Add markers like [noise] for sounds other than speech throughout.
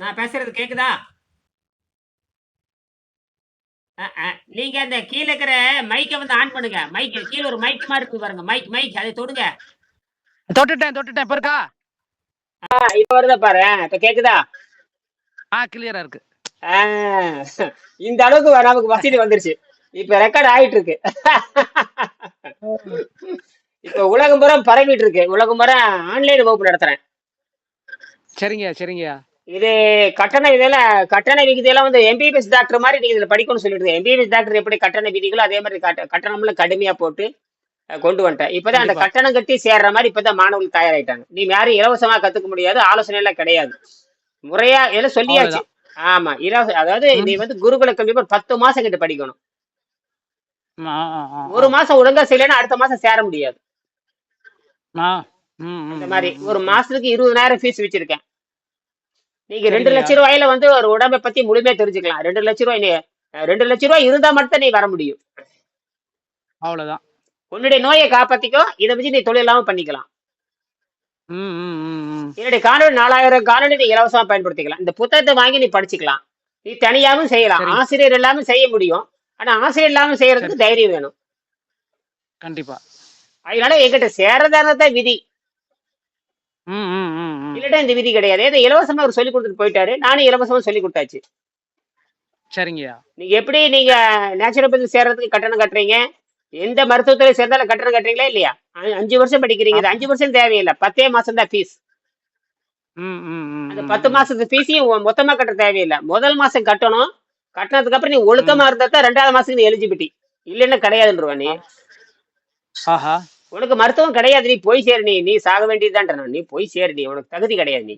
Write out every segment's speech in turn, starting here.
நான் பேசுறது கேக்குதா? நீங்க அந்த கீழே இருக்கிற மைக்கை வந்து ஆன் பண்ணுங்க. மைக் கீழே ஒரு மைக் மாதிரி இருக்கு பாருங்க. மைக் மைக் அதை தொடுங்க. தொட்டுட்டேன் தொட்டுட்டேன். இப்ப இருக்கா? இப்ப வருதா பாரு. இப்ப கேக்குதா? ஆ கிளியரா இருக்கு. இந்த அளவுக்கு நமக்கு வசதி வந்துருச்சு. இப்ப ரெக்கார்ட் ஆயிட்டு இருக்கு இப்ப உலகம் பூரா பரவிட்டு இருக்கு உலகம் பூரா ஆன்லைன் வகுப்பு நடத்துறேன். சரிங்க சரிங்க. இது கட்டண விதியில கட்டண விதியெல்லாம் வந்து எம்பிபிஎஸ் டாக்டர் மாதிரி நீங்க இதுல படிக்கணும்னு சொல்லிட்டு எம்பிபிஎஸ் டாக்டர் எப்படி கட்டண விதிகளோ அதே மாதிரி கட்ட கட்டணம்லாம் கடுமையா போட்டு அஹ், கொண்டு வந்துட்டேன் இப்பதான் அந்த கண்டிப்பா. கட்டணம் கட்டி சேர்ற மாதிரி இப்பதான் மாணவர்கள் தயாராயிட்டாங்க நீ யாரும் இலவசமா கத்துக்க முடியாது ஆலோசனை எல்லாம் கிடையாது முறையா எல்லாம் சொல்லியாச்சு ஆமா இலவச அதாவது ம். நீ வந்து குருகுல கல்வி ஒரு பத்து மாசம் கிட்ட படிக்கணும் ஆ, ஆ, ஆ, ஒரு மாசம் ஒழுங்கா செய்யலைன்னா அடுத்த மாசம் சேர முடியாது ஆ. ம், ம், இந்த மாதிரி ம், ஒரு ம். மாசத்துக்கு இருபதாயிரம் ஃபீஸ் வச்சிருக்கேன் நீங்க ரெண்டு. லட்சம் ரூபாயில வந்து ஒரு உடம்பை பத்தி முழுமையா தெரிஞ்சுக்கலாம். ரெண்டு லட்சம் ரூபாய் நீ ரெண்டு லட்சம் ரூபாய் இருந்தா மட்டும் நீ வர முடியும். அவ்வளவுதான். உன்னுடைய நோயை காப்பாத்திக்கோ. இதை வச்சு நீ தொழில் இல்லாம பண்ணிக்கலாம். என்னுடைய காணொலி நாலாயிரம் காணொலி நீ இலவசமா பயன்படுத்திக்கலாம். இந்த புத்தகத்தை வாங்கி நீ படிச்சுக்கலாம். நீ தனியாவும் செய்யலாம். சரி. ஆசிரியர் இல்லாம செய்ய முடியும். ஆனா ஆசிரியர் இல்லாம செய்யறதுக்கு தைரியம் வேணும். கண்டிப்பா. அதனால என்கிட்ட சேரதானதான் விதி. இல்லட்டா இந்த விதி கிடையாது. ஏதோ இலவசமா அவர் சொல்லி கொடுத்துட்டு போயிட்டாரு. நானும் இலவசமா சொல்லி கொடுத்தாச்சு. சரிங்கய்யா. நீங்க எப்படி நீங்க நேச்சுரோபதி சேர்றதுக்கு கட்டணம் கட்டுறீங்க? எந்த மருத்துவத்துறை சேர்ந்தாலும் கட்டணம் கட்டுறீங்களா இல்லையா? அஞ்சு வருஷம் படிக்கிறீங்க. அஞ்சு வருஷம் தேவையில்லை. பத்தே மாசம் தான் ஃபீஸ் அந்த பத்து. மாசத்து ஃபீஸையும் மொத்தமா கட்ட தேவையில்லை. முதல் மாசம் கட்டணும். கட்டினதுக்கு அப்புறம் நீ ஒழுக்கமா இருந்தா தான் ரெண்டாவது மாசத்துக்கு நீ எலிஜிபிலிட்டி இல்லைன்னா கிடையாதுன்றவா நீ. ஆஹா. உனக்கு மருத்துவம் கிடையாது நீ போய் சேரு நீ நீ சாக வேண்டியதுதான் நீ போய் சேரு நீ. உனக்கு தகுதி கிடையாது நீ.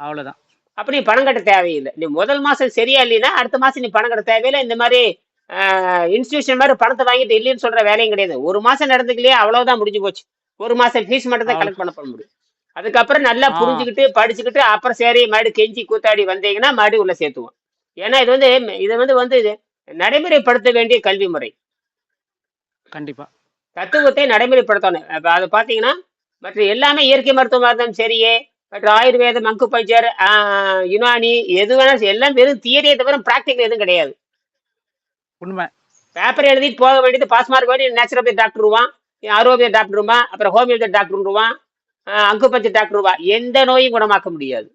அவ்வளவுதான். அப்ப நீ பணம் கட்ட தேவையில்லை. நீ முதல் மாசம் சரியா இல்லைன்னா அடுத்த மாசம் நீ பணம் கட்ட தேவையில்லை. இந்த மாதிரி இன்ஸ்டியூஷன் மாதிரி பணத்தை வாங்கிட்டு இல்லைன்னு சொல்ற வேலையும் கிடையாது. ஒரு மாசம் நடந்துக்கலையே அவ்வளவுதான் முடிஞ்சு போச்சு. ஒரு மாசம் ஃபீஸ் மட்டும் தான். கலெக்ட் பண்ண பண்ண முடியும். அதுக்கப்புறம் நல்லா. புரிஞ்சுக்கிட்டு படிச்சுக்கிட்டு அப்புறம் சரி மறுபடியும் கெஞ்சி கூத்தாடி வந்தீங்கன்னா மறுபடியும் உள்ள சேர்த்துவோம். ஏன்னா இது வந்து இதை வந்து வந்து நடைமுறைப்படுத்த வேண்டிய கல்வி முறை. கண்டிப்பா. தத்துவத்தை நடைமுறைப்படுத்தணும். அப்ப அதை பார்த்தீங்கன்னா மற்ற எல்லாமே இயற்கை மருத்துவமாக இருந்தாலும் சரியே மற்ற ஆயுர்வேதம் மங்கு பஞ்சர் யுனானி எது வேணாலும் எல்லாம் வெறும் தியரியை தவிர ப்ராக்டிக்கல் எதுவும் கிடையாது. உண்மை. பேப்பர் எழுதிட்டு போக வேண்டியது பாஸ் மார்க் வேண்டிய நேச்சுரோபதி டாக்டருவான் ஆரோக்கிய டாக்டருமா அப்புறம் ஹோமியோபதி டாக்டருவான் அங்குபஞ்சர் டாக்டருவா எந்த நோயும் குணமாக்க முடியாது.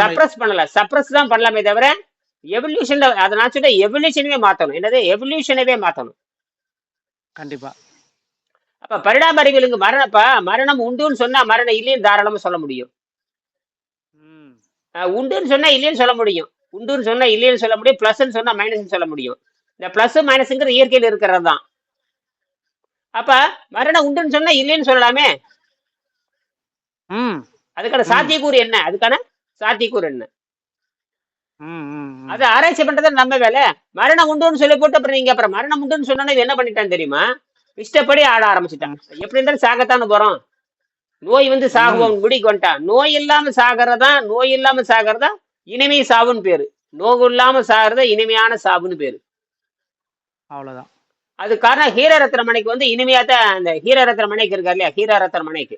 சப்ரஸ் பண்ணலாம் சப்ரஸ் தான் பண்ணலாமே தவிர எவல்யூஷன்ல அதை நான் சொல்ல எவல்யூஷனவே மாத்தணும். என்னது? எவல்யூஷனவே மாத்தணும். கண்டிப்பா. அப்ப பரிணாம அறிவியலுங்க மரணப்ப மரணம் உண்டுன்னு சொன்னா மரணம் இல்லைன்னு தாராளமா சொல்ல முடியும். உண்டுன்னு சொன்னா இல்லைன்னு சொல்ல முடியும். உண்டுன்னு சொன்னா இல்லைன்னு சொல்ல முடியும். பிளஸ்ன்னு சொன்னா மைனஸ்னு சொல்ல முடியும். இந்த பிளஸ் மைனஸ்ங்கிற இயற்கையில் இருக்கிறது தான் அப்ப மரணம் உண்டுன்னு சொன்னா இல்லைன்னு சொல்லலாமே? ம். அதுக்கான. சாத்தியக்கூறு என்ன? அதுக்கான சாத்தியக்கூறு என்ன. அது ஆராய்ச்சி பண்றது நம்ம வேலை. மரணம் உண்டுன்னு சொல்லி போட்டு அப்புறம் நீங்க அப்புறம் மரணம் உண்டுன்னு சொன்னா இவன் என்ன பண்ணிட்டான் தெரியுமா? இஷ்டப்படி ஆட ஆரம்பிச்சுட்டான் எப்படி இருந்தாலும் சாகத்தானே போறோம். நோய் வந்து சாகுவோம் முடிக்கு வந்துட்டான். நோய் இல்லாம சாகிறதா நோய் இல்லாம சாகிறதா? இனிமை சாவுன்னு பேரு. நோவு இல்லாம சாகிறதா இனிமையான சாவுன்னு பேரு. அவ்வளவுதான். அது காரணம் ஹீரரத்ன மனைக்கு வந்து இனிமையா தான் அந்த ஹீரரத்ன மனைக்கு இருக்கார் இல்லையா? ஹீரரத்ன மனைக்கு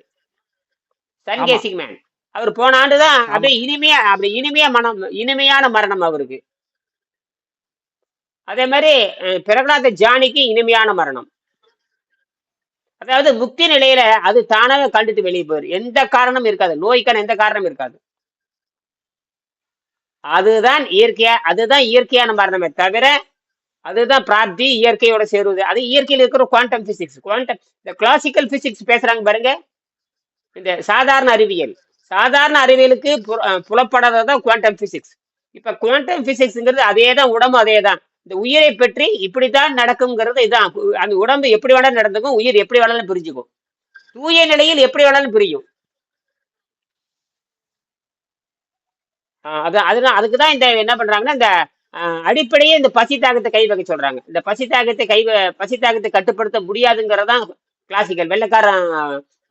சன்கேசிங் மேன். அவர் போன ஆண்டு தான் ஆமா. அப்படியே இனிமையா அப்படி இனிமையா மனம் இனிமையான மரணம் அவருக்கு. அதே மாதிரி பிரகலாத ஜானிக்கு இனிமையான மரணம். அதாவது முக்தி நிலையில அது தானாக கண்டுட்டு வெளியே போயிரு. எந்த காரணம் இருக்காது. நோய்க்கான எந்த காரணம் இருக்காது. அதுதான் இயற்கையா அதுதான் இயற்கையான மரணமே தவிர அதுதான் பிராப்தி இயற்கையோட சேருவது. அது இயற்கையில் இருக்கிற குவாண்டம் பிசிக்ஸ் குவாண்டம் இந்த கிளாசிக்கல் பிசிக்ஸ் பேசுறாங்க பாருங்க. இந்த சாதாரண அறிவியல். சாதாரண அறிவியலுக்கு பு- அஹ் புலப்படாததான் குவாண்டம் பிசிக்ஸ் இப்ப குவாண்டம் பிசிக்ஸ்ங்கிறது அதே தான் உடம்பு அதே தான் இந்த உயிரை பற்றி இப்படித்தான் நடக்குங்கிறது இதான். அந்த உடம்பு எப்படி வேணாலும் நடந்துக்கும் உயிர் எப்படி வேணாலும் பிரிஞ்சுக்கும். தூய நிலையில் எப்படி வேணாலும் பிரியும். ஆஹ் அது அதுதான் அதுக்கு தான் இந்த என்ன பண்றாங்கன்னா இந்த ஆஹ் அடிப்படையே இந்த பசி தாகத்தை கை வைக்க சொல்றாங்க. இந்த பசி தாகத்தை கை பசி தாகத்தை கட்டுப்படுத்த முடியாதுங்கிறதான் கிளாசிக்கல் வெள்ளக்காரன்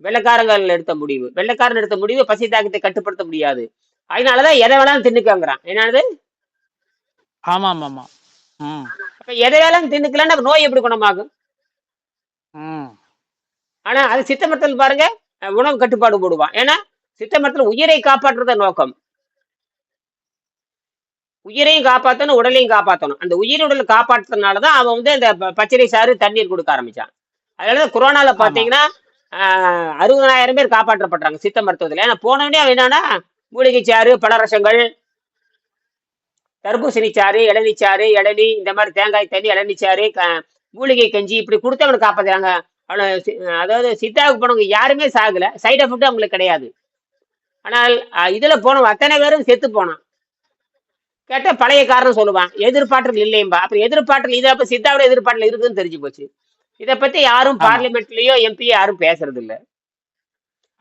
வெள்ளக்காரங்கள் எடுத்த முடிவு. வெள்ளக்காரன் எடுத்த முடிவு பசி தாகத்தை கட்டுப்படுத்த முடியாது. அதனாலதான் எதை வேணாலும் தின்னுக்கங்கிறான். என்னது? ஆமா ஆமா ஆமா அப்ப எதை வேணாலும் தின்னுக்கலன்னா அப்ப நோய் எப்படி குணமாகும்? ஆனா அது சித்த மருத்துவத்தில் பாருங்க உணவு கட்டுப்பாடு போடுவான். ஏன்னா சித்த மருத்துவம் உயிரை காப்பாற்றுறத நோக்கம். உயிரையும் காப்பாற்றணும் உடலையும் காப்பாற்றணும் அந்த உயிர் உடலை காப்பாற்றுறதுனால தான் அவன் வந்து அந்த ப- பச்சளை சாறு தண்ணீர் கொடுக்க ஆரம்பிச்சான். அதனால தான் கொரோனால ஆஹ், அறுபதாயிரம் பேர் காப்பாற்றப்படுறாங்க சித்த மருத்துவத்தில். ஏன்னா போனவனே என்னன்னா மூலிகை சாறு பழரசங்கள் தர்பூசணி சாறு இளநீ சாறு இளநீ இந்த மாதிரி தேங்காய் தண்ணி இளநீ சாறு மூலிகை கஞ்சி இப்படி கொடுத்து அவனை காப்பாத்துறாங்க அவனை அதாவது சித்தாவுக்கு போனவங்க யாருமே சாகல. சைடு எஃபெக்ட் அவங்களுக்கு கிடையாது. ஆனால் இதுல போனவன் அத்தனை பேரும் செத்து போனான். கேட்டா பழைய காரணம் சொல்லுவான். எதிர்பார்த்தல் இல்லையம்பா. அப்புறம் எதிர்பார்த்தல் இதை அப்ப சித்தாவோட எதிர்பார்த்தல் இருக்குன்னு தெரிஞ்சு போச்சு. இதை பத்தி யாரும் பார்லிமெண்ட்லயோ எம்பியோ யாரும் பேசுறது இல்ல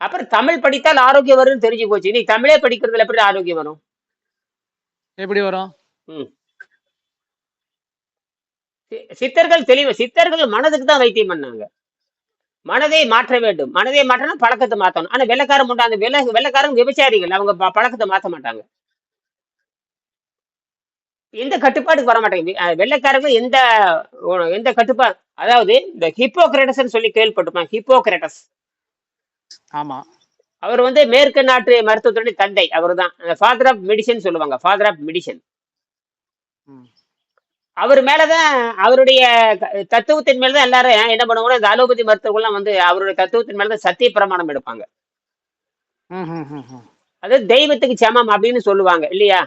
அப்புறம் தமிழ் படித்தால் ஆரோக்கியம் வரும்னு தெரிஞ்சு போச்சு. நீ தமிழே படிக்கிறதுல எப்படி ஆரோக்கியம் வரும்? எப்படி வரும்? சித்தர்கள் தெளிவு சித்தர்கள் மனதுக்கு தான் வைத்தியம் பண்ணாங்க. மனதை மாற்ற வேண்டும். மனதை மாற்றணும் பழக்கத்தை மாத்தணும் ஆனா வெள்ளக்காரன் உண்டு அந்த வெள்ள வெள்ளக்காரன் விபச்சாரிகள். அவங்க பழக்கத்தை மாத்த மாட்டாங்க. எந்த கட்டுப்பாடுக்கு வர மாட்டாங்க வி- அஹ் வெள்ளைக்காரங்க எந்த எந்த கட்டுப்பாடு அதாவது இந்த ஹிப்போக்ரேட்டஸ் சொல்லி கேள்விப்பட்டிருப்பாங்க ஹிப்போக்ரேட்டஸ் ஆமா. அவர் வந்து மேற்கு நாட்டு மருத்துவத்துடைய தந்தை. அவர் தான் ஃபாதர் ஆஃப் மெடிசன் சொல்லுவாங்க. Father of medicine. அவர் மேலதான் அவருடைய தத்துவத்தின் மேலதான் எல்லாரும் என்ன பண்ணுவாங்கன்னா இந்த அலோபதி மருத்துவர்கள்லாம் வந்து அவருடைய தத்துவத்தின் மேலதான் சத்திய பிரமாணம் எடுப்பாங்க. அது தெய்வத்துக்கு சமம் அப்படின்னு சொல்லுவாங்க. இல்லையா ஆமா ஆனா ஆமா ஆமா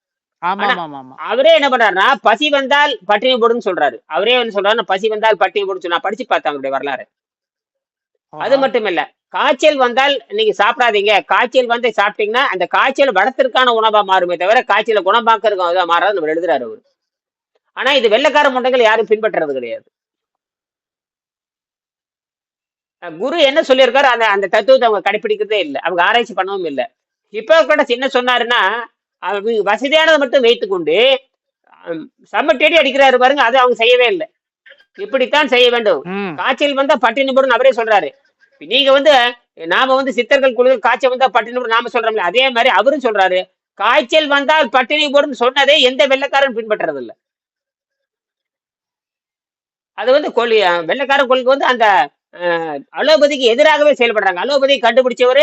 ஆமா அவரே என்ன பண்றாருன்னா பசி வந்தால் பட்டினி போடுன்னு சொல்றாரு. அவரே என்ன சொல்றாரு பசி வந்தால் பட்டினி போடுன்னு நான் படிச்சு பார்த்தேன் அவருடைய வரலாறு. அது மட்டும் இல்ல காய்ச்சல் வந்தால் நீங்க சாப்பிடாதீங்க. காய்ச்சல் வந்து சாப்பிட்டீங்கன்னா அந்த காய்ச்சல் வடத்திற்கான உணவா மாறுமே தவிர காய்ச்சலை குணமாக்கிறதுக்கு அதா மாறாது நம்ம எழுதுறாரு அவர். ஆனா இது வெள்ளைக்கார முட்டைகள் யாரும் பின்பற்றுறது கிடையாது. குரு என்ன சொல்லியிருக்காரு அந்த அந்த தத்துவத்தை அவங்க கடைபிடிக்கிறதே இல்லை. அவங்க ஆராய்ச்சி பண்ணவும் இல்லை. ஹிப்போக்ரட்டஸ் என்ன சொன்னாருன்னா வசதியானதை மட்டும் வைத்துக்கொண்டு தேடி அடிக்கிறாரு பாருங்க அதை அவங்க செய்யவே இல்லை. இப்படித்தான் செய்ய வேண்டும். காய்ச்சல் வந்தா பட்டினி போடுன்னு அவரே சொல்றாரு. நீங்க வந்து நாம வந்து சித்தர்கள் குழு காய்ச்சல் வந்தா பட்டினி போடு நாம சொல்றோம்ல அதே மாதிரி அவரும் சொல்றாரு. காய்ச்சல் வந்தால் பட்டினி போடுன்னு சொன்னதே எந்த வெள்ளைக்காரன் பின்பற்றது இல்ல அது வந்து கொள்ளி வெள்ளைக்கார கொள்கை வந்து அந்த அலோபதிக்கு எதிராகவே செயல்படுறாங்க. அலோபதி கண்டுபிடிச்சவர்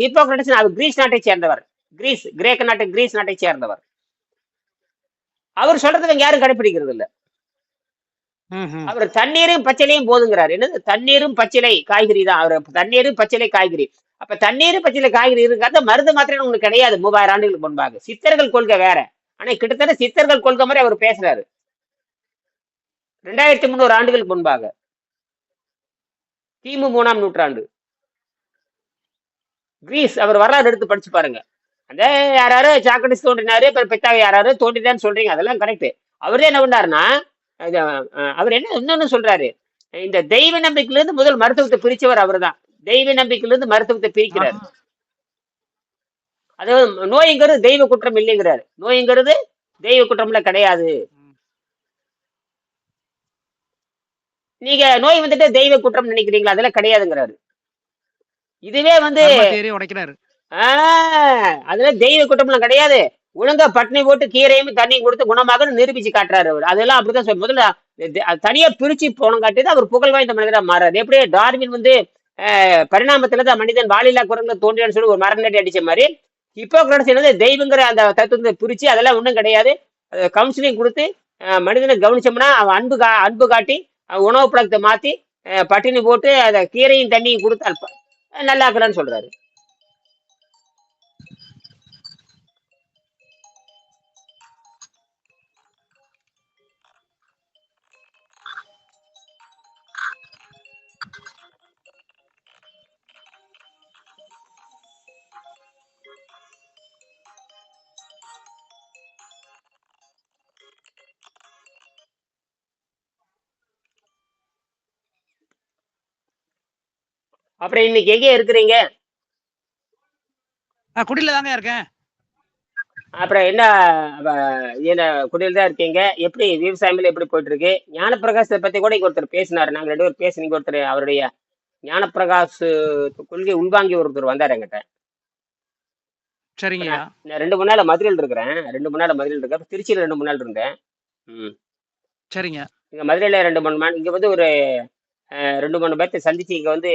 ஹிப்போக்ரட்டஸ் அவர் கிரீஸ் நாட்டை சேர்ந்தவர். கிரீஸ் கிரேக்க நாட்டு கிரீஸ் நாட்டை சேர்ந்தவர். அவர் சொல்றது இவங்க யாரும் கடைபிடிக்கிறது இல்ல. அவர் தண்ணீரும் பச்சிலையும் போதுங்கிறார். என்னது? தண்ணீரும் பச்சிலை காய்கறி தான். அவர் தண்ணீரும் பச்சிலை காய்கறி. அப்ப தண்ணீரும் பச்சிலை காய்கறி இருக்காது மருந்து மாத்திரை ஒண்ணு கிடையாது மூவாயிரம் ஆண்டுகளுக்கு முன்பாக. சித்தர்கள் கொள்கை வேற. ஆனா கிட்டத்தட்ட சித்தர்கள் கொள்கை மாதிரி அவர் பேசுறாரு. ரெண்டாயிரத்தி முந்நூறு ஆண்டுகளுக்கு முன்பாக. கிமு மூணாம் நூற்றாண்டு. கிரீஸ் அவர் வரலாறு எடுத்து படிச்சு பாருங்க. அந்த யாராரு சாக்ரட்டிஸ் தோன்றினாரு இப்ப பெத்தாக யாராரு தோன்றினான்னு சொல்றீங்க அதெல்லாம் கரெக்ட் அவரே என்ன பண்ணாருன்னா அவர் என்ன இன்னொன்னு சொல்றாரு. இந்த தெய்வ நம்பிக்கையில இருந்து முதல் மருத்துவத்தை பிரிச்சவர் அவர்தான். தெய்வ நம்பிக்கையில இருந்து மருத்துவத்தை பிரிக்கிறார். அதாவது நோய்ங்கிறது தெய்வ குற்றம் இல்லைங்கிறாரு. நோய்ங்கிறது தெய்வ குற்றம்ல கிடையாது. நீங்க நோய் வந்துட்டு தெய்வ குற்றம் நினைக்கிறீங்களா? அதெல்லாம் கிடையாதுங்கிறாரு. இதுவே வந்து உடைக்கிறாரு. ஆஹ் அதுல தெய்வ குற்றம்லாம் கிடையாது. ஒழுங்கா பட்டினி போட்டு கீரையும் தண்ணியும் கொடுத்து குணமாகன்னு நிரூபிச்சு காட்டுறாரு அவர். அதெல்லாம் அப்படிதான் சொல்லு முதல்ல தனியா பிரிச்சு போனம் காட்டி தான் அவர் புகழ் வாய்ந்த மனிதரா மாறாரு. எப்படி டார்வின் வந்து பரிணாமத்துல தான் மனிதன் வாலில்லா குரங்கு தோன்றியான்னு சொல்லி ஒரு மரம் நட்டி அடிச்ச மாதிரி ஹிப்போக்ரட்ஸ் என்னது தெய்வங்கிற அந்த தத்துவத்தை பிரிச்சு அதெல்லாம் ஒண்ணும் கிடையாது. கவுன்சிலிங் கொடுத்து மனிதனை கவனிச்சோம்னா அவன் அன்பு கா அன்பு காட்டி உணவு பழக்கத்தை மாத்தி பட்டினி போட்டு அதை கீரையும் தண்ணியும் கொடுத்து நல்லா இருக்கிறான்னு சொல்றாரு. அப்புறம் இன்னைக்கு எங்கே இருக்கிறீங்க? குடியில தாங்க இருக்கேன். அப்புறம் என்ன என்ன குடியில் தான் இருக்கீங்க? எப்படி விவசாயம்ல எப்படி போயிட்டு இருக்கு ஞானப்பிரகாசத்தை பத்தி கூட இங்க ஒருத்தர் பேசினாரு. நாங்க ரெண்டு பேரும் பேசுனீங்க ஒருத்தர் அவருடைய ஞானப்பிரகாஷ் கொள்கை உள்வாங்கி ஒருத்தர் வந்தார் என்கிட்ட. சரிங்கய்யா. நான் ரெண்டு மூணு நாள் மதுரையில் இருக்கிறேன். ரெண்டு மூணு நாள் மதுரையில் இருக்கேன். திருச்சியில் ரெண்டு மூணு நாள் இருந்தேன். ம். சரிங்க. இங்க மதுரையில ரெண்டு மூணு நாள் இங்க வந்து ஒரு ரெண்டு மூணு பேர்த்தை சந்திச்சு இங்க வந்து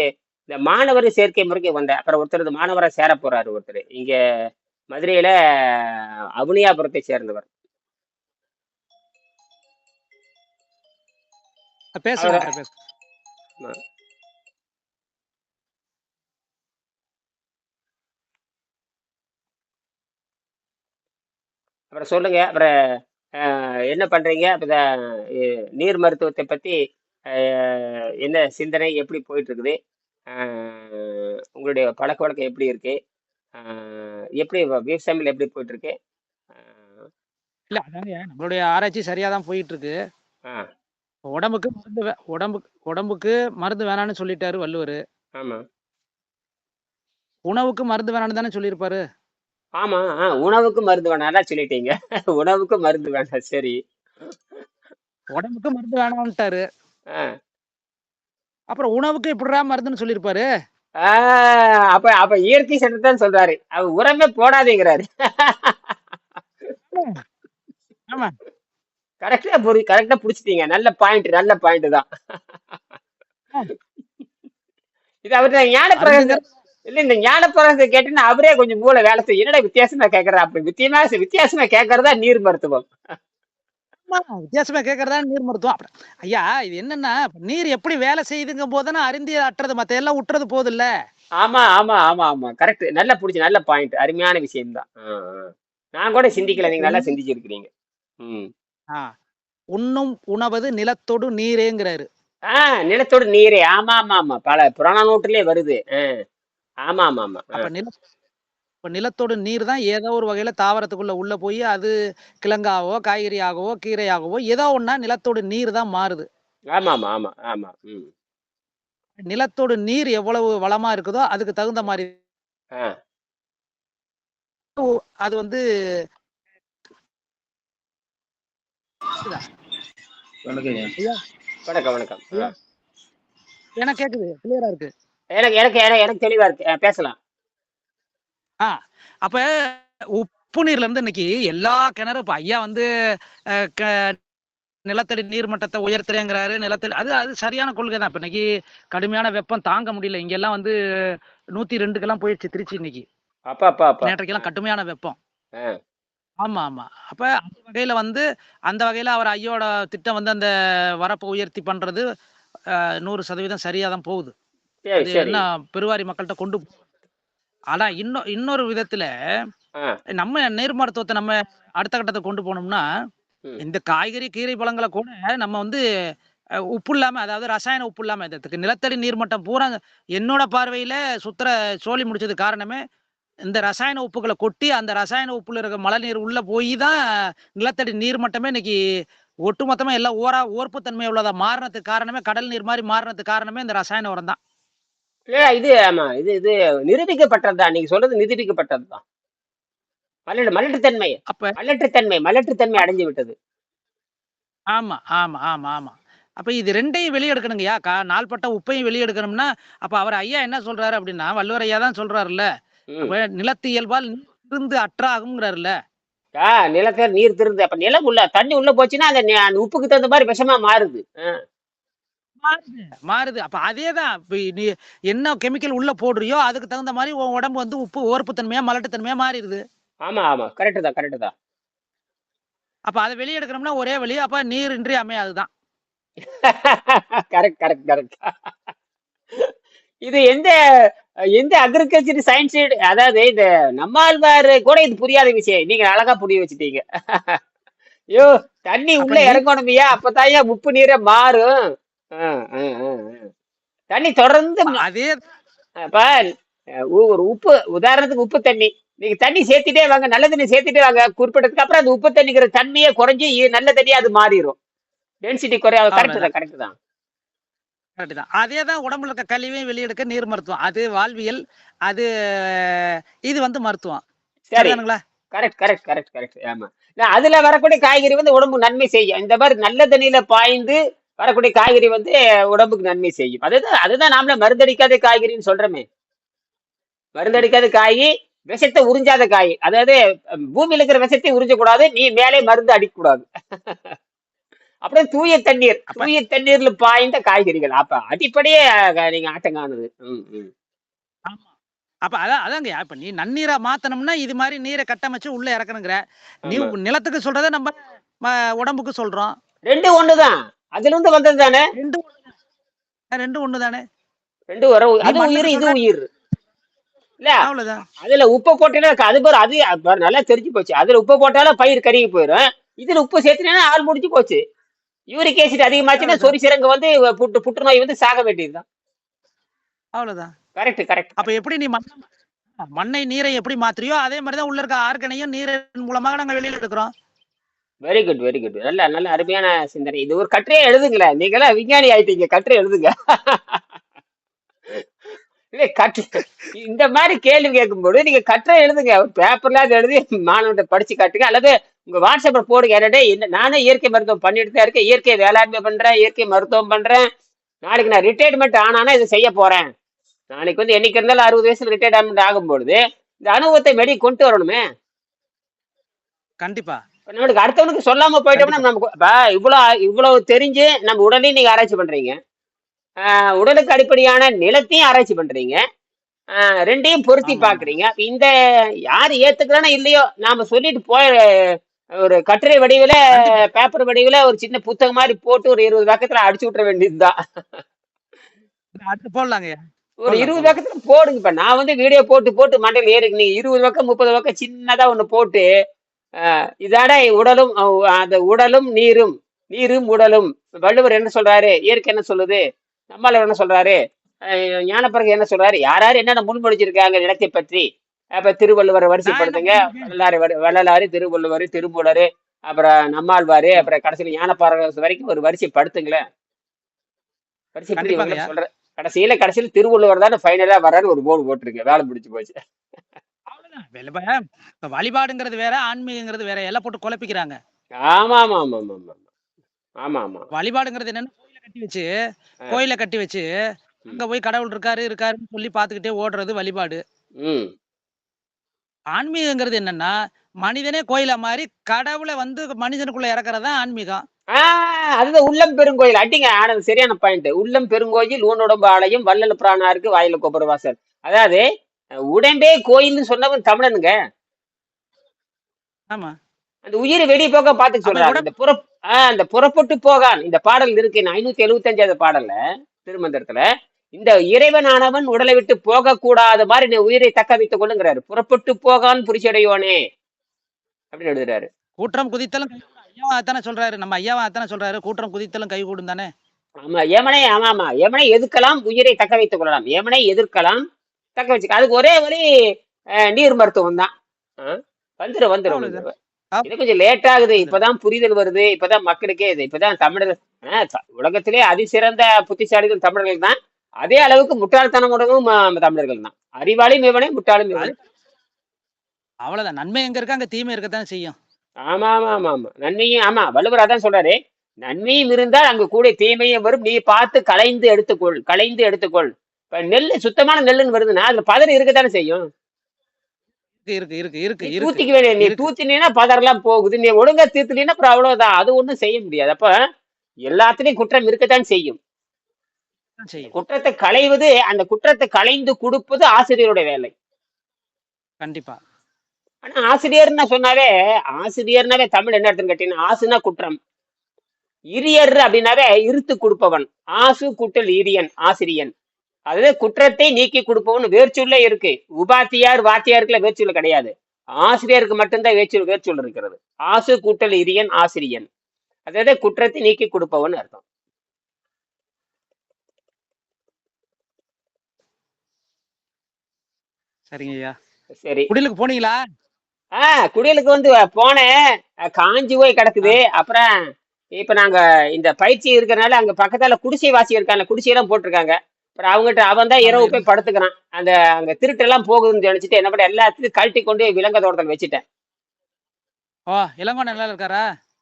இந்த மாணவர் சேர்க்கை முறைக்கு வந்தேன் அப்புறம் ஒருத்தர் மாணவரா சேர போறாரு ஒருத்தர். இங்க மதுரையில அவுனியாபுரத்தை சேர்ந்தவர். அப்புறம் சொல்லுங்க அப்புறம் என்ன பண்றீங்க? நீர் மருத்துவத்தை பத்தி என்ன சிந்தனை எப்படி போயிட்டு இருக்குது? உங்களுடைய பழக்க வழக்கம் எப்படி இருக்கு? எப்படி வ- விவசாயங்கள் எப்படி போயிட்டு இருக்கு இல்ல அதாங்க நம்மளுடைய ஆராய்ச்சி சரியா தான் போயிட்டு இருக்கு உடம்புக்கு மருந்து உடம்புக்கு உடம்புக்கு மருந்து வேணாம்னு சொல்லிட்டாரு வள்ளுவர். ஆமா. உணவுக்கு மருந்து வேணாம்னு தானே சொல்லியிருப்பாரு? ஆமா உணவுக்கு மருந்து வேணாம் சொல்லிட்டீங்க. உணவுக்கு மருந்து வேணாம் சரி. உடம்புக்கு மருந்து வேணாம்ட்டாரு. அப்புறம் உணவுக்கு எப்படிடா மருந்துன்னு சொல்லியிருப்பாரு. அப்ப அப்ப இயற்கை சட்டத்தை தான் சொல்றாரு. அவர் உரமே போடாதேங்கிறாரு. ஆமா. கரெக்டா புரி கரெக்டா புடிச்சிட்டீங்க நல்ல பாயிண்ட் நல்ல பாயிண்ட் தான். இது அவர்கிட்ட ஞான பிரகாசம் இல்ல இந்த ஞான பிரகாசத்தை கேட்டுன்னு அவரே கொஞ்சம் மூளை வேலை செய்யும் என்னடா வித்தியாசமா கேக்குறா? அப்படி வித்தியாசமா வித்தியாசமா கேட்கறதா நீர் மருத்துவம். வித்தியாசமா கேட்கறதா நீர் மருத்துவம். அப்புறம் ஐயா இது என்னன்னா நீர் எப்படி வேலை செய்யுதுங்க போதுதானே அருந்தி அட்டுறது மத்த எல்லாம் விட்டுறது போகுது இல்ல ஆமா ஆமா ஆமா ஆமா. கரெக்ட் நல்லா புடிச்சு நல்ல பாயிண்ட் அருமையான விஷயம் தான் நான் கூட சிந்திக்கல. நீங்க நல்லா சிந்திச்சிருக்கிறீங்க. ம். உண்ணும் உணவது நிலத்தொடு நீரேங்கிறாரு. ஆ நிலத்தோட நீரே. ஆமா ஆமா ஆமா. பல புராண நோட்டிலே வருது. ஆமா ஆமா ஆமா. அப்ப நில இப்ப நிலத்தோட நீர் தான் ஏதோ ஒரு வகையில தாவரத்துக்குள்ள உள்ள போய் அது கிழங்காகவோ காய்கறியாகவோ கீரையாகவோ ஏதோ ஒண்ணா நிலத்தோட நீர் தான் மாறுது. ஆமா ஆமா ஆமா. ஆமா ம். நிலத்தோட நீர் எவ்வளவு வளமா இருக்குதோ அதுக்கு தகுந்த மாதிரி அது வந்து வணக்கம் வணக்கம். எனக்கு கேக்குது கிளியரா இருக்கு. எனக்கு எனக்கு எனக்கு எனக்கு தெளிவா இருக்கு. பேசலாம். ஆ. அப்ப உப்பு நீர்ல இருந்து இன்னைக்கு எல்லா கிணறும் இப்ப ஐயா வந்து நிலத்தடி நீர் மட்டத்தை உயர்த்துறேங்கிறாரு. நிலத்தடி அது அது சரியான கொள்கை தான் இப்ப இன்னைக்கு கடுமையான வெப்பம் தாங்க முடியல. இங்க எல்லாம் வந்து நூத்தி ரெண்டுக்கெல்லாம் போயிடுச்சு திருச்சி இன்னைக்கு. நேற்றைக்கெல்லாம் கடுமையான வெப்பம். ஆமா ஆமா. அப்ப அந்த வகையில வந்து அந்த வகையில அவர் ஐயோட திட்டம் வந்து அந்த வரப்பை உயர்த்தி பண்றது நூறு சதவீதம் சரியா தான் போகுது என்ன பெருவாரி மக்கள்கிட்ட கொண்டு ஆனா இன்னொ இன்னொரு விதத்துல நம்ம நீர் மருத்துவத்தை நம்ம அடுத்த கட்டத்துக்கு கொண்டு போனோம்னா. இந்த காய்கறி கீரை பழங்களை கூட நம்ம வந்து உப்பு இல்லாம அதாவது ரசாயன உப்பு இல்லாம இதுக்கு நிலத்தடி நீர்மட்டம் பூரா என்னோட பார்வையில சுத்தர சோழி முடிச்சது காரணமே இந்த ரசாயன உப்புகளை கொட்டி அந்த ரசாயன உப்புல இருக்க மழை நீர் உள்ள போய் தான் நிலத்தடி நீர் மட்டமே இன்னைக்கு ஒட்டுமொத்தமா எல்லாம் ஓரா ஓர்ப்புத்தன்மை உள்ளதா மாறினதுக்கு காரணமே கடல் நீர் மாதிரி மாறினதுக்கு காரணமே இந்த ரசாயன உரம் தான் இல்ல இது ஆமா இது இது நிரூபிக்கப்பட்டது தான் நீங்க சொல்றது நிரூபிக்கப்பட்டது தான் மலட்டு மலட்டுத்தன்மை அப்ப மலட்டுத்தன்மை மலட்டுத்தன்மை அடைஞ்சு விட்டது ஆமா ஆமா ஆமா ஆமா. அப்ப இது ரெண்டையும் வெளியெடுக்கணுங்கய்யா கா நாள்பட்ட உப்பையும் வெளியெடுக்கணும்னா அப்ப அவர் ஐயா என்ன சொல்றாரு அப்படின்னா வள்ளுவர் ஐயா தான் சொல்றாருல்ல நிலத்து இயல்பால் இருந்து அற்றாகுங்கிறாருல்ல நிலத்துல நீர் திருந்து அப்ப நிலம் உள்ள தண்ணி உள்ள போச்சுன்னா அந்த உப்புக்கு தகுந்த மாதிரி விஷமா மாறுது. மாறுது. மாறுது. அப்ப அதேதான். நீ என்ன கெமிக்கல் உள்ள போடுறியோ அதுக்கு தகுந்த மாதிரி உன் உடம்பு வந்து உப்பு ஓர்ப்புத்தன்மையா மலட்டுத்தன்மையா மாறிடுது. ஆமா ஆமா. கரெக்ட் தான் கரெக்ட் தான். அப்ப அதை வெளியெடுக்கணும்னா ஒரே வழி அப்ப நீர் இன்றி அமையாதுதான். கரெக்ட் கரெக்ட் கரெக்ட் இது எந்த எந்த அக்ரிகல்ச்சர் சயின்ஸ் அதாவது இந்த நம்மாழ்வார் கூட இது புரியாத விஷயம். நீங்க அழகா புரிய வச்சுட்டீங்க. [laughs] ஐயோ தண்ணி உள்ள இறங்கணுமையா அப்பதான்யா உப்பு நீரே மாறும். ஆ, ஆ, ஆ, ஆ. தண்ணி தொடர்ந்து ம- அதே அப்ப அஹ், உ- ஒரு உப்பு உதாரணத்துக்கு உப்பு தண்ணி. நீங்க தண்ணி சேர்த்துட்டே வாங்க நல்ல தண்ணி சேர்த்துட்டே வாங்க. குறிப்பிட்டதுக்கு அப்புறம் அந்த உப்பு தண்ணிக்கிற தன்மையே குறைஞ்சி இ- நல்ல தண்ணியா அது மாறிடும் டென்சிட்டி குறையாது கரெக்ட் தான் கரெக்ட் தான். கரெக்ட் தான். அதே தான் உடம்புல இருக்க கழிவையும் வெளியெடுக்க நீர் மருத்துவம். அது வாழ்வியல் அது இது வந்து மருத்துவம். சரி. சரிதானுங்களா? கரெக்ட் கரெக்ட் கரெக்ட் கரெக்ட் ஆமா. நான் அதுல வரக்கூடிய காய்கறி வந்து உடம்புக்கு நன்மை செய்யும். இந்த மாதிரி நல்ல தண்ணியில பாய்ந்து வரக்கூடிய காய்கறி வந்து உடம்புக்கு நன்மை செய்யும். அதுதான் அதுதான் நாமள மருந்தடிக்காத காய்கறின்னு சொல்றோமே. மருந்தடிக்காத காய் விஷத்தை உறிஞ்சாத காய். அதாவது பூமியில இருக்கிற விஷத்தை உறிஞ்சக்கூடாது நீ மேலே மருந்து அடிக்கக்கூடாது. [laughs] அப்படியே தூய தண்ணீர் தூய தண்ணீர்ல பாய்ந்த காய்கறிகள். அப்ப அடிப்படையே நீங்க. ஆமா. அப்ப அதான் அதாங்கய்யா இப்ப நீ நன்னீரா மாத்தணும்னா இது மாதிரி நீரை கட்டமைச்சு உள்ள இறக்கணுங்கிற. நீ. நிலத்துக்கு சொல்றத நம்ம உடம்புக்கு சொல்றோம். ரெண்டு ஒண்ணுதான். அதுல இருந்து வந்தது தானே? ரெண்டு. ரெண்டு ஒண்ணுதானே? ரெண்டு வர அது உயிர் இது உயிர். இல்ல அவ்வளவுதான் அதுல உப்பு போட்டீங்கன்னா அது பேர் அது நல்லா தெரிஞ்சு போச்சு. அதுல உப்பு போட்டாலும் பயிர் கருகி போயிடும் இதுல உப்பு சேர்த்துனா ஆள் முடிஞ்சு போச்சு. யூரிக் ஆசிட் அதிகமாச்சுன்னா சொறி சிறங்கு வந்து புட்டு புற்றுநோய் வந்து சாக வேண்டியதுதான். அவ்வளவுதான் கரெக்ட் கரெக்ட் அப்ப எப்படி நீ மண்ணை மண்ணை நீரை எப்படி மாத்துறியோ அதே மாதிரிதான் உள்ள இருக்க ஆர்கனையும் நீரின் மூலமாக நாங்க வெளியில எடுக்கிறோம். வெரி குட் வெரி குட் நல்ல நல்ல அருமையான சிந்தனை. இது ஒரு கட்டுரையை எழுதுங்களேன் நீங்களாம் விஞ்ஞானி ஆயிட்டீங்க. கட்டுரை எழுதுங்க. இல்ல கட்டு இந்த மாதிரி கேள்வி கேட்கும்போது நீங்க கட்டுரை எழுதுங்க. ஒரு பேப்பர்ல அது எழுதி மாணவர்கிட்ட படிச்சு காட்டுங்க. அல்லது உங்க வாட்ஸ்அப்ல போடுங்க. என்னடே என்ன நானே இயற்கை மருத்துவம் பண்ணிட்டு தான் இருக்கேன். இயற்கை வேளாண்மை பண்றேன் இயற்கை மருத்துவம் பண்றேன். நாளைக்கு நான் ரிட்டையர்மெண்ட் ஆனானா இதை செய்ய போறேன். நாளைக்கு வந்து என்னைக்கு இருந்தாலும் அறுபது வயசுல ரிட்டையர்மெண்ட் ஆகும்பொழுது இந்த அனுபவத்தை வெளியே கொண்டு வரணுமே. கண்டிப்பா. நம்மளுக்கு அடுத்தவனுக்கு சொல்லாம போயிட்டோம்னா நமக்கு இப்ப இவ்வளவு இவ்வளவு தெரிஞ்சு நம்ம உடலையும் நீங்க ஆராய்ச்சி பண்றீங்க. உடலுக்கு அடிப்படையான நிலத்தையும் ஆராய்ச்சி பண்றீங்க. ரெண்டையும் பொருத்தி. பாக்குறீங்க. இந்த யாரு ஏத்துக்கிறானோ இல்லையோ நாம சொல்லிட்டு போய் ஒரு கட்டுரை வடிவில பேப்பர் வடிவில ஒரு சின்ன புத்தகம் மாதிரி போட்டு ஒரு இருபது பக்கத்துல அடிச்சு விட்டுற வேண்டியதுதான். அது போடலாங்கய்யா ஒரு இருபது. பக்கத்துல போடுங்க இப்ப. நான் வந்து வீடியோ போட்டு போட்டு மண்டையில் ஏறிக்கு நீங்க இருபது பக்கம் முப்பது பக்கம் சின்னதா ஒண்ணு போட்டு இதாட உடலும் அந்த உடலும் நீரும் நீரும் உடலும். வள்ளுவர் என்ன சொல்றாரு? இயற்கை என்ன சொல்லுது? நம்மால் என்ன சொல்றாரு? ஞானப்பிறகு என்ன சொல்றாரு? யார் யார் என்னென்ன முன்மொழிச்சிருக்காங்க நிலத்தை பற்றி? அப்ப திருவள்ளுவரை வரிசைப்படுத்துங்க. வள்ளலாறு வள்ளலாறு திருவள்ளுவர் திருமூலர் அப்புறம் நம்மாழ்வாரு அப்புறம் கடைசியில் ஞானப்பாறை வரைக்கும் ஒரு வரிசை படுத்துங்களேன் வரிசை கண்டிப்பாங்கய்யா. சொல்ற கடைசியில கடைசியில திருவள்ளுவர் தான் ஃபைனலா வர்றாரு ஒரு போர்டு போட்டிருக்கு. வேலை முடிச்சு போச்சு. இப்ப வழிபாடுங்கிறது வேற ஆன்மீகங்கிறது வேற எல்லாம் போட்டு குழப்பிக்கிறாங்க. ஆமா ஆமா ஆமா ஆமா ஆமா ஆமா ஆமா வழிபாடுங்கிறது என்னன்னா கோயில கட்டி வச்சு கோயில கட்டி வச்சு அங்க போய் கடவுள் இருக்காரு இருக்காருன்னு சொல்லி பாத்துக்கிட்டே ஓடுறது வழிபாடு. ஆன்மீகங்கிறது என்னன்னா மனிதனே கோயிலா மாதிரி கடவுளை வந்து மனிதனுக்குள்ள இறக்குறதா ஆன்மீகம். அதுதான் உள்ளம் பெருங்கோயில் அட்டிங்க ஆனது சரியான பாயிண்ட் உள்ளம் பெருங்கோயில் ஊனுடம்பு ஆலயம் வள்ளல் பிராணாருக்கு வாயில கொப்பரவாசல் அதாவது உடம்பே கோயில்னு சொன்னவன் தமிழனுங்க. ஆமா. அந்த உயிர் வெளியே போக அப்ப சொல்றாங்க புற இந்த புறப்பட்டு போகான். இந்த பாடல் இருக்கு. ஐநூத்தி எழுபத்தஞ்சாவது பாடல்ல திருமந்திரத்துல. இந்த இறைவனானவன் உடலை விட்டு போக கூடாத மாதிரி நீ உயிரை தக்க வைத்துக் கொள்ளுங்கிறாரு. புறப்பட்டு போகான் புரிச்சடையோனே அப்படின்னு எழுதுறாரு. கூற்றம் குதித்தலும் கை ஐயாவும் அதானே சொல்றாரு. நம்ம ஐயாவும் அதானே சொல்றாரு. கூற்றம் குதித்தலும் கை கூடும் தானே? ஆமா யமனை ஆமா ஆமா. யமனை எதிர்க்கலாம் உயிரை தக்க வைத்துக் கொள்ளலாம். யமனை எதிர்க்கலாம் தக்க வச்சுக்க. அதுக்கு ஒரே வழி நீர் மருத்துவம் தான் வந்துடும் வந்துடும். இது கொஞ்சம் லேட் ஆகுது. இப்பதான் புரிதல் வருது. இப்பதான் மக்களுக்கே இது. இப்பதான் தமிழர்கள் உலகத்திலே அதிசிறந்த புத்திசாலிகள் தமிழர்கள் தான் அதே அளவுக்கு முட்டாள்தனம் உடனும் தமிழர்கள் தான் அறிவாளியும் இவனே முட்டாளும் இவனே. அவ்வளவுதான். நன்மை எங்க இருக்கு அங்க தீமை இருக்கத்தானே செய்யும். ஆமா ஆமா ஆமா ஆமா நன்மையும் ஆமா வள்ளுவர் அதான் சொல்றாரு. நன்மையும் இருந்தால் அங்கு கூட தீமையும் வரும். நீ பார்த்து களைந்து எடுத்துக்கொள். களைந்து எடுத்துக்கொள். இப்ப நெல்லு சுத்தமான நெல்லுன்னு வருதுன்னா அதுல பதறு இருக்கத்தானே செய்யும்? இருக்கு இருக்கு இருக்கு நீ இருக்கு. இருக்கு தூத்திக்க வேண்டிய நீ. தூத்தினா பதறெல்லாம் போகுது. நீ ஒழுங்கா தீர்த்துலீன்னா அப்புறம் அவ்வளவுதான். அது ஒண்ணும் செய்ய முடியாது. அப்ப எல்லாத்துலயும் குற்றம் இருக்கத்தான் செய்யும். குற்றத்தை களைவது அந்த குற்றத்தை களைந்து கொடுப்பது ஆசிரியருடைய வேலை. கண்டிப்பா. ஆனா ஆசிரியர்னா சொன்னாவே ஆசிரியர்னாவே தமிழ் என்ன அர்த்தம் கேட்டீங்கன்னா ஆசுனா குற்றம். இரியர் அப்படின்னாவே இருத்து கொடுப்பவன். ஆசு குட்டல் இரியன் ஆசிரியன். அதாவது குற்றத்தை நீக்கி கொடுப்பவன் வேர்ச்சொல்ல இருக்கு. உபாத்தியார் வாத்தியாருக்குள்ள வேர்ச்சொல்ல கிடையாது. ஆசிரியருக்கு மட்டும்தான் வேர்ச்சொல் வேர்ச்சொல் இருக்கிறது. ஆசு கூட்டல் இரியன் ஆசிரியன். அதாவது குற்றத்தை நீக்கி கொடுப்பவன் அர்த்தம். சரிங்க ஐயா. சரி. குடிலுக்கு போனீங்களா? ஆ குடிலுக்கு வந்து போனேன். காஞ்சி போய் கிடக்குது. அப்புறம் இப்ப நாங்க இந்த பயிற்சி இருக்கறனால அங்க பக்கத்தால குடிசை வாசி இருக்காங்க குடிசையெல்லாம் போட்டிருக்காங்க. அப்புறம் அவங்ககிட்ட அவன் தான் இரவு போய் படுத்துக்கிறான். அந்த அங்க திருட்டெல்லாம் போகுதுன்னு நினைச்சிட்டு என்ன பண்ண எல்லாத்தையும் கழட்டி கொண்டு விலங்க தோட்டத்தில் வச்சுட்டேன். ஓ இளங்கோ நல்லா இருக்காரா?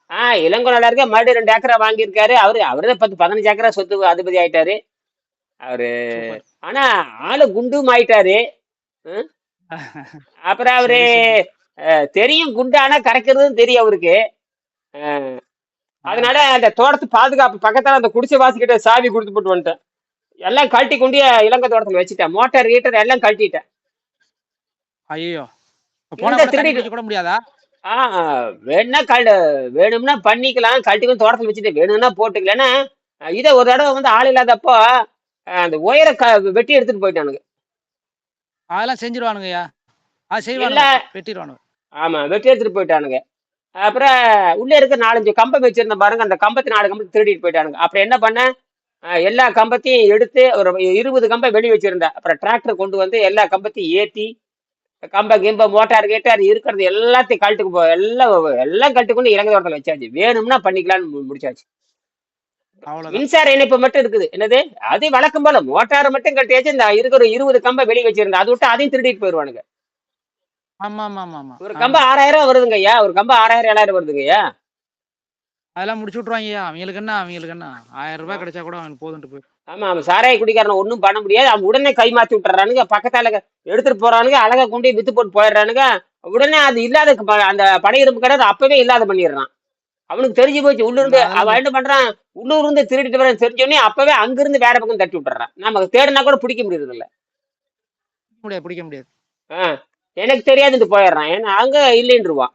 ஆ இளங்கோ நல்லா இருக்க? மறுபடியும் ரெண்டு ஏக்கரா வாங்கியிருக்காரு. அவரு அவருதான் பத்து பதினஞ்சு ஏக்கரா சொத்து அதிபதி ஆயிட்டாரு. அவரு. ஆனா ஆளு குண்டும் ஆயிட்டாரு? [laughs] அப்புறம் அவரு தெரியும் குண்டானா கரைக்கிறதும் தெரியும் அவருக்கு. அதனால அந்த தோட்டத்து பாதுகாப்பு பக்கத்துல அந்த குடிசை வாசிக்கிட்ட சாவி கொடுத்து போட்டு வந்துட்டேன். எல்லாம் கழட்டி கொண்டு இலங்கை தோட்டத்துல வச்சுட்டேன். மோட்டார் கீட்டர் எல்லாம் கழட்டிட்டேன். ஐயோ கூட முடியாதா? ஆ வேணும்னா கழ வேணும்னா பண்ணிக்கலாம். கழட்டிக்கும் தோட்டத்தில் வச்சுட்டு வேணும்னா போட்டுக்கலாம் ஏன்னா இதை ஒரு தடவை வந்து ஆள் இல்லாதப்போ அந்த ஒயரை க வெட்டி எடுத்துட்டு போயிட்டானுங்க அதெல்லாம் செஞ்சிருவானுங்கய்யா அது செய்வானுங்க. வெட்டிடுவானுங்க ஆமா வெட்டி எடுத்துட்டு போயிட்டானுங்க. அப்புறம் உள்ள இருக்க நாலஞ்சு கம்பம் வச்சிருந்த பாருங்க அந்த கம்பத்தை நாலு கம்பத்தை திருடிட்டு போயிட்டானுங்க. அப்புறம் என்ன பண்ணேன்? அஹ், எல்லா கம்பத்தையும் எடுத்து ஒரு இருபது கம்பம் வெளியே வச்சிருந்தேன் அப்புறம் டிராக்டர் கொண்டு வந்து எல்லா கம்பத்தையும் ஏத்தி கம்ப கிம்ப மோட்டார் கேட்டார் இருக்கிறது எல்லாத்தையும் கழட்டுக்கு போ எல்லாம் எல்லாம் கழட்டு கொண்டு இறங்க தோட்டத்தில் வச்சாச்சு. வேணும்னா பண்ணிக்கலாம்னு முடிச்சாச்சு. மின்சார இணைப்பு மட்டும் இருக்குது. என்னது? அது வழக்கம் போல மோட்டார் மட்டும் கட்டியாச்சு இந்த இருக்கிற இருபது கம்பை வெளியே வச்சிருந்தேன் அது விட்டு அதையும் திருடிட்டு ஆமா ஒரு கம்பம் ஆறாயிரம் வருதுங்க ஐயா ஒரு கம்பம் ஆறாயிரம் ஏழாயிரம் வருதுங்க ஐயா அதெல்லாம் முடிச்சு விட்ருவாங்கய்யா அவங்களுக்கு என்ன அவங்களுக்கு என்ன? ஆயிரம் ரூபாய் கிடைச்சா கூட அவனுக்கு போதுன்ட்டு போய் ஆமா அவன் சாராய குடிக்காரன் ஒன்றும் பண்ண முடியாது. அவன் உடனே கை மாத்தி விட்டுறானுங்க. பக்கத்தால எடுத்துட்டு போறானுங்க. அழகா கொண்டு வித்து போட்டு போயிடுறானுங்க. உடனே அது இல்லாத அந்த பனை இரும்பு கடை அது அப்பவே இல்லாத பண்ணிடுறான். அவனுக்கு தெரிஞ்சு போச்சு. உள்ளிருந்து அவன் என்ன பண்றான்? உள்ளூர் இருந்து திருடிட்டு வர தெரிஞ்சோடனே அப்பவே அங்கிருந்து வேற பக்கம் தட்டி விட்டுறான். நமக்கு தேடினா கூட பிடிக்க முடியறது இல்ல முடியாது பிடிக்க முடியாது. ஆ, எனக்கு தெரியாதுன்னு போயிடுறான். ஏன்னா அங்க இல்லைன்றுவான்.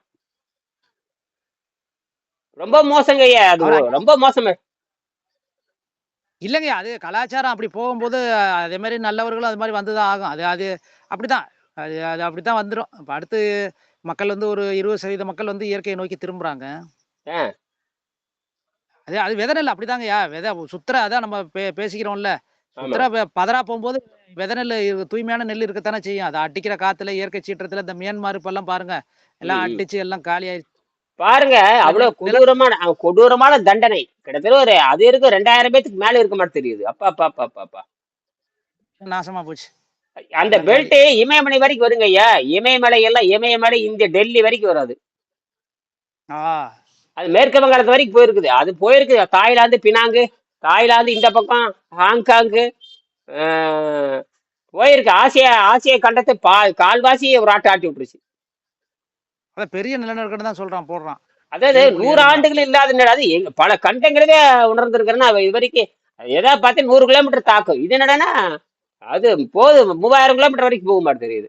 ரொம்ப மோசங்க ஐயா அது ரொம்ப மோசம். இல்லைங்க அது கலாச்சாரம் அப்படி போகும்போது அதே மாதிரி நல்லவர்களும் அது மாதிரி வந்துதான் ஆகும். அது அது அப்படிதான். அது அது அப்படித்தான் வந்துடும் இப்போ அடுத்து மக்கள் வந்து ஒரு இருபது சதவீத மக்கள் வந்து இயற்கையை நோக்கி திரும்புறாங்க. அது அது விதை நெல் அப்படிதாங்கய்யா விதை சுத்துற அதான் நம்ம பே பேசிக்கிறோம்ல. வெ- பதறா போகும்போது விதை நெல் தூய்மையான நெல் இருக்கத்தானே செய்யும். அது அடிக்கிற காத்துல இயற்கை சீற்றத்துல இந்த மியான்மார் இப்பெல்லாம் பாருங்க. எல்லாம். அடிச்சு எல்லாம் காலி ஆயிடுச்சு பாருங்க அவ்வளவு கொடூரமான கொடூரமான தண்டனை. கிட்டத்தட்ட ஒரு அது இருக்கு ரெண்டாயிரம் பேத்துக்கு மேல இருக்க மாதிரி தெரியுது. அப்பா அப்பா அப்பா அப்பா அப்பா. நாசமா போச்சு. அந்த பெல்ட் இமயமலை வரைக்கும் வருங்க ஐயா. இமயமலை எல்லாம் இமயமலை இந்த டெல்லி வரைக்கும் வராது. அது மேற்கு வங்காளத்து வரைக்கும் போயிருக்குது. அது போயிருக்கு. தாய்லாந்து பினாங்கு தாய்லாந்து இந்த பக்கம் ஹாங்காங்கு போயிருக்கு. ஆசியா ஆசிய கண்டத்தை பா கால்வாசி ஒரு ஆட்டு ஆட்டி விட்டுருச்சு. அதான் பெரிய நிலநடுக்கம் தான் சொல்றான் போடுறான். அதாவது நூறு ஆண்டுகள் இல்லாத எங்க பல கண்டங்களவே உணர்ந்திருக்கிறேன்னா இது வரைக்கும் எதா பார்த்து நூறு கிலோமீட்டர் தாக்கும். இது என்னடான்னா அது போதும் மூவாயிரம் கிலோமீட்டர் வரைக்கும் போக மாட்டேன் தெரியுது?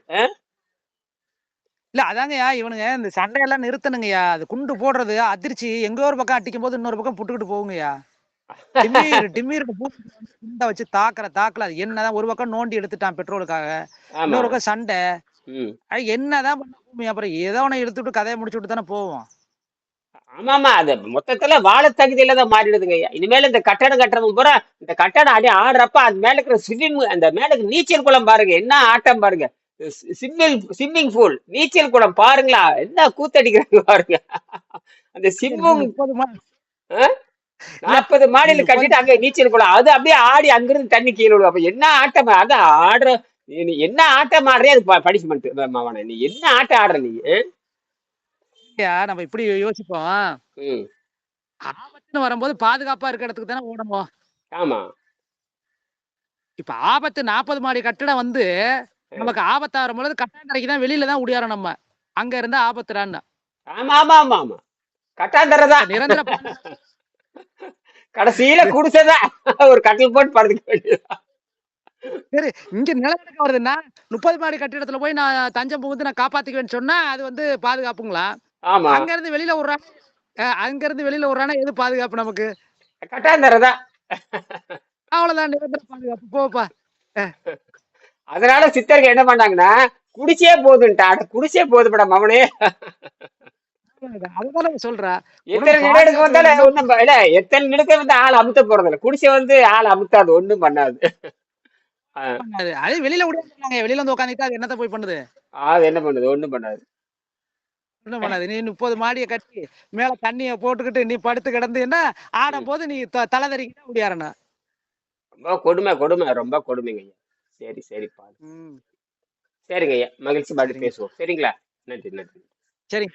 இல்ல அதாங்கய்யா இவனுங்க இந்த சண்டையெல்லாம் நிறுத்தணுங்கய்யா அது குண்டு போடுறது அதிர்ச்சி எங்க ஒரு பக்கம் அடிக்கும் போது இன்னொரு பக்கம் புட்டுக்கிட்டு போகுங்கய்யா டிம்மீர் டிம்மீர் குண்டை வச்சு தாக்குற தாக்கல என்னதான் ஒரு பக்கம் நோண்டி எடுத்துட்டான் பெட்ரோலுக்காக. இன்னொரு பக்கம் சண்டை. அது என்னதான் பண்ண பூமி அப்புறம் ஏதோ ஒண்ணு எடுத்துட்டு கதையை முடிச்சு விட்டு தானே போவோம். ஆமாமா அது மொத்தத்துல வாழ தகுதியில தான் மாறிடுதுங்க ஐயா. இனிமேல் இந்த கட்டடம் கட்டுறவங்க பூரா இந்த கட்டடம் அடி ஆடுறப்ப அது மேல இருக்கிற ஸ்விம்மிங் அந்த மேல இருக்கிற நீச்சல் குளம் பாருங்க என்ன ஆட்டம் பாருங்க. ஸ்விம்மிங் ஸ்விம்மிங் பூல் நீச்சல் குளம் பாருங்களா என்ன கூத்தடிக்கிறாங்க பாருங்க. அந்த ஸ்விம்மிங் முப்பது மா- நாற்பது மாடியில முப்பது கட்டிட்டு அங்க நீச்சல் குளம் அது அப்படியே ஆடி அங்கிருந்து தண்ணி கீழே விழும். அப்ப என்ன ஆட்டம்? அதான் ஆடுற நீ என்ன ஆட்டம் ஆடுறே அது பனிஷ்மெண்ட் மாவன நீ என்ன ஆட்டம் ஆடுற நீ? நம்ம இப்படி யோசிப்போம். ஆபத்துன்னு வரும்போது பாதுகாப்பா இருக்க இடத்துக்கு தானே ஓடணும். ஆமா. இப்ப ஆபத்து நாற்பது மாடி கட்டிடம் வந்து நமக்கு ஆபத்தா வரும்போது கட்டாந்தரைக்கு தான் வெளியில தான் உடையாரோம் நம்ம. அங்க இருந்தா ஆபத்துறான்னு ஆமா ஆமா ஆமா ஆமா. கட்டாந்தரதான் நிரந்தர பா- கடைசியில குடிசைதான் ஒரு கட்டில் போட்டு படுத்துக்க வேண்டியது சரி இங்க நிலநடுக்கம் வருதுன்னா முப்பது மாடி கட்டிடத்துல போய் நான் தஞ்சம் புகுந்து நான் காப்பாத்திக்குவேன்னு சொன்னா அது வந்து பாதுகாப்புங்களா? அங்க இருந்து வெளியில விடுறாங்க அங்க இருந்து வெளியில விடுறானா எது பாதுகாப்பு நமக்கு? கட்டாந்தரதான் அவ்வளவுதான் நிரந்தர பாதுகாப்பு. போப்பா. அதனால சித்தர்கள் என்ன பண்ணாங்கன்னா குடிச்சே போதுன்ட்டா அட குடிச்சே போதுப்பட மவனே. அதுதான் சொல்றா. எத்தனை நிலக்க வந்து ஆள் அமுத்த போறது இல்ல குடிசை வந்து ஆள் அமுத்தாது ஒண்ணும் பண்ணாது. அது வெளியில விடுறாங்க வெளியில வந்து உட்காந்துட்டு அது என்னத்த போய் பண்ணுது? அது என்ன பண்ணுது? ஒண்ணும் பண்ணாது. ஒண்ணும் பண்ணாது. நீ முப்பது மாடியை கட்டி மேல தண்ணிய போட்டுக்கிட்டு நீ படுத்து கிடந்து என்ன ஆடும் போது நீ தலை தறிக்கிட்டே முடியாறணும் ரொம்ப கொடுமை கொடுமை. ரொம்ப கொடுமைங்க ஐயா. சரி சரிப்பா சரிங்க ஐயா. மகிழ்ச்சி பாட்டு பேசுவோம். சரிங்களா? நன்றி நன்றி. சரி